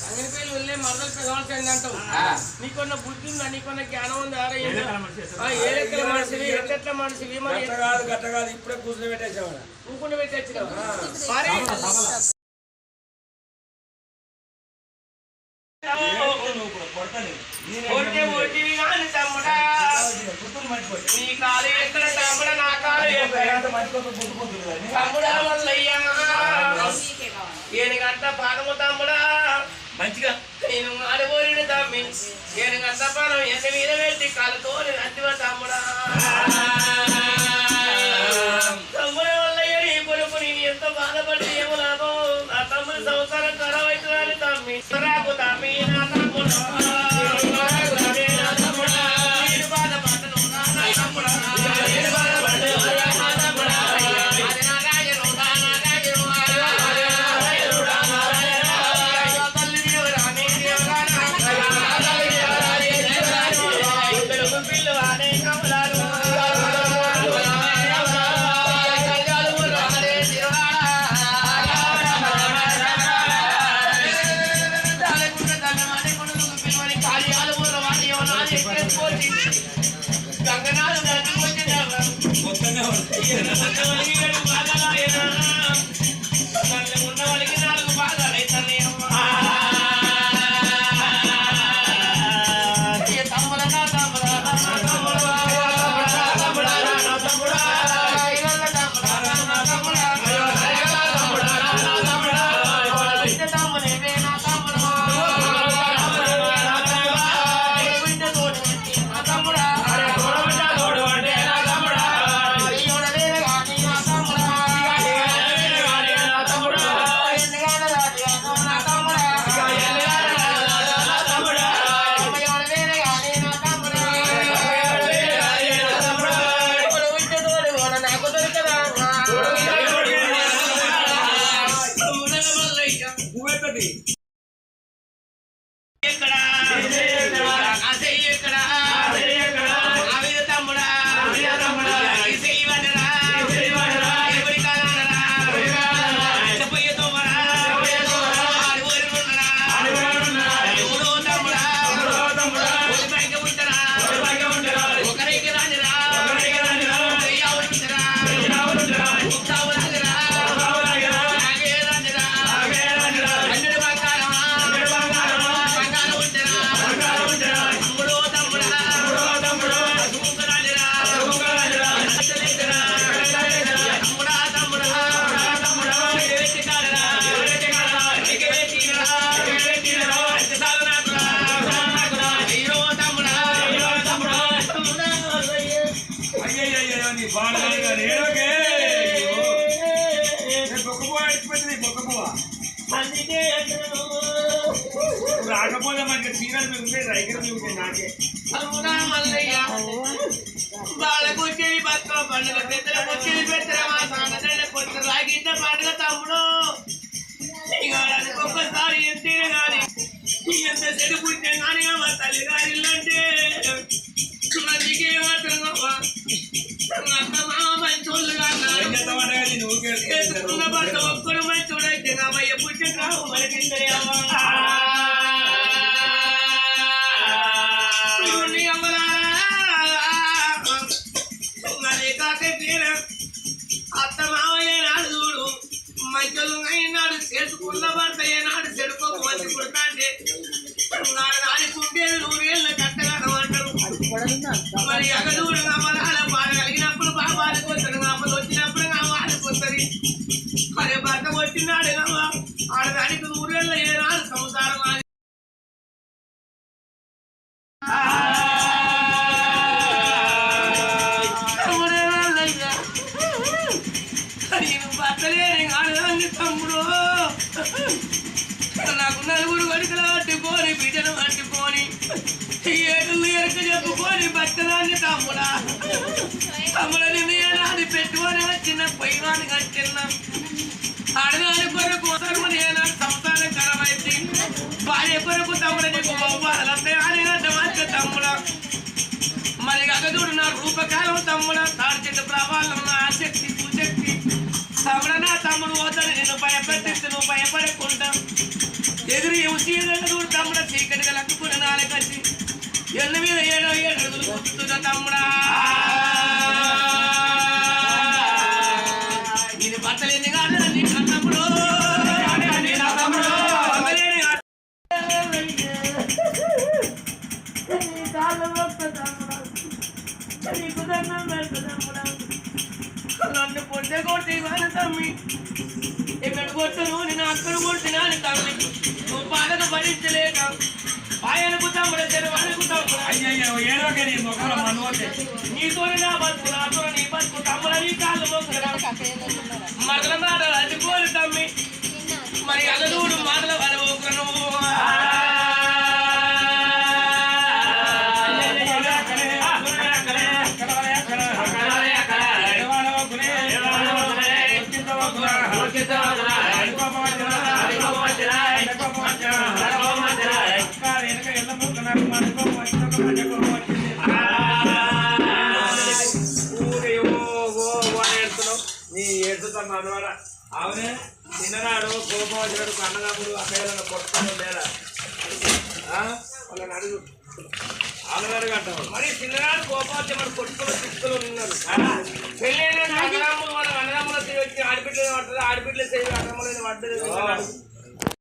సంగతిపల్లి వెళ్ళే మరదలు పెదవాళ్ళకి అంటావు నీకున్న బుద్ధి ఉందా నీకున్న జ్ఞానం ఉందా అరే ఏ లెక్కల మనిషివి ఎట్ల మనిషివి మరి గట్టగాదు గట్టగాదు ఇప్పుడే కూర్చుని పెట్టేసామన్నా ఊకుండా పెట్టచ్చు మరి ఓటే తమ్ముడా నీ కాలు ఎక్కడ తమ్ముడా నా కాలు ఎక్కడ తమ్ముడా మల్లయ్యా ఏనుగంట పాదము తమ్ముడా మంచిగా. నేను ఆడబోరిన తమ్మి ఏనుగంట పాదం ఎంత మీద పెట్టి కాలుతో నందివ తమ్ముడా తమ్ముడు మల్లయ్య నీ కొడుకు నేను ఎంత బాధపడి ఏమో లాభం నా తమ్ముడు సంసారం ఖరాబ్ అవుతుందని తమ్మి తమ్మి ಮಾಡಿ అందుకే అంటున్నాను. రాకపోతే మనకి ఉంటే రైగర్ మీద ఉంటే నాకే. తమ్ముడా మల్లయ్య? వాళ్ళకు వచ్చేది బతుక పండుగ పెద్దలకు వచ్చేది పెద్దల మా సంగతి కొంచెం రాగిద్ద పండుగ తమ్ముడు. ఒక్కసారి ఎంతేనే కానీ ఎంత చెడు పుట్టే కానీ మా తల్లి గారి అత్త మావయ్య నాడు చూడు మధ్యలో అయినాడు చేసుకున్న భర్త ఏనాడు చెడుకోక మంచి పుడతాంటే నాడు నాడుకుంటే నూరేళ్ళ కట్టగడం అంటారు మరి అగదూడు తమ్ముడు. నాకు నలుగురు కొడుకులు పట్టుకొని బిడ్డను పట్టుకొని ఏడులు ఎరక చెప్పుకొని బట్టదాన్ని తమ్ముడా. తమ్ముడని నేనాది పెట్టుకొని వచ్చిన పొయ్యివాని కట్టిన. ఆడదాని కొరకు సరువు నేను? సంసారం కరమైంది భార్య కొరకు తమ్ముడని నీకు అని అంటే తమ్ముడా. మరి అగదుడు నా రూపకాలం తమ్ముడా. తాడి చెట్టు ప్రభావం నా ఆసక్తి పోతాను నిన్ను భయపెట్టి నువ్వు భయపడకుండా. ఎదురు ఏమో తమ్ముడ చీకటిగా లక్కుకున్న నాలుగచ్చి ఎన్న మీద ఏడో ఏడు అడుగులు తమ్ముడా. ఇది బట్టలు ఎన్ని కాదు నీ తమ్ముడు. నీ నన్ను కొట్టి తమ్మి. కొట్టును నేను అక్కడ కొట్టినాను తమ్మి నువ్వు బాధను భరించలేక పాయలకు తమ్ముడు తెరవలకు తమ్ముడు. అయ్యయ్యో ఏడవకే నీ మొక్కల మనవతే నీతో నా బతుకు నాతో నీ బతుకు తమ్ముడ నీ కాళ్ళు మొక్కరా మగల మాట అడ్డుకోరు తమ్మి. మరి అల్లూరు ఏడుతున్నా ఆమె అవునే చిన్ననాడు కోపం వచ్చినట్టు కన్నదమ్ముడు అక్కయ్యలను కొట్టుకొని లేదా వాళ్ళని అడుగు. వాళ్ళని అడుగు అంటావు మరి చిన్ననాడు కోపాలు మరి కొట్టుకుని తిట్టుకుని ఉన్నారు. పెళ్ళైన అన్నదమ్ములు మన అన్నదమ్ములు వచ్చి ఆడబిడ్డలు పడుతుంది ఆడబిడ్డలు చేసి అన్నదమ్ములు పడ్డది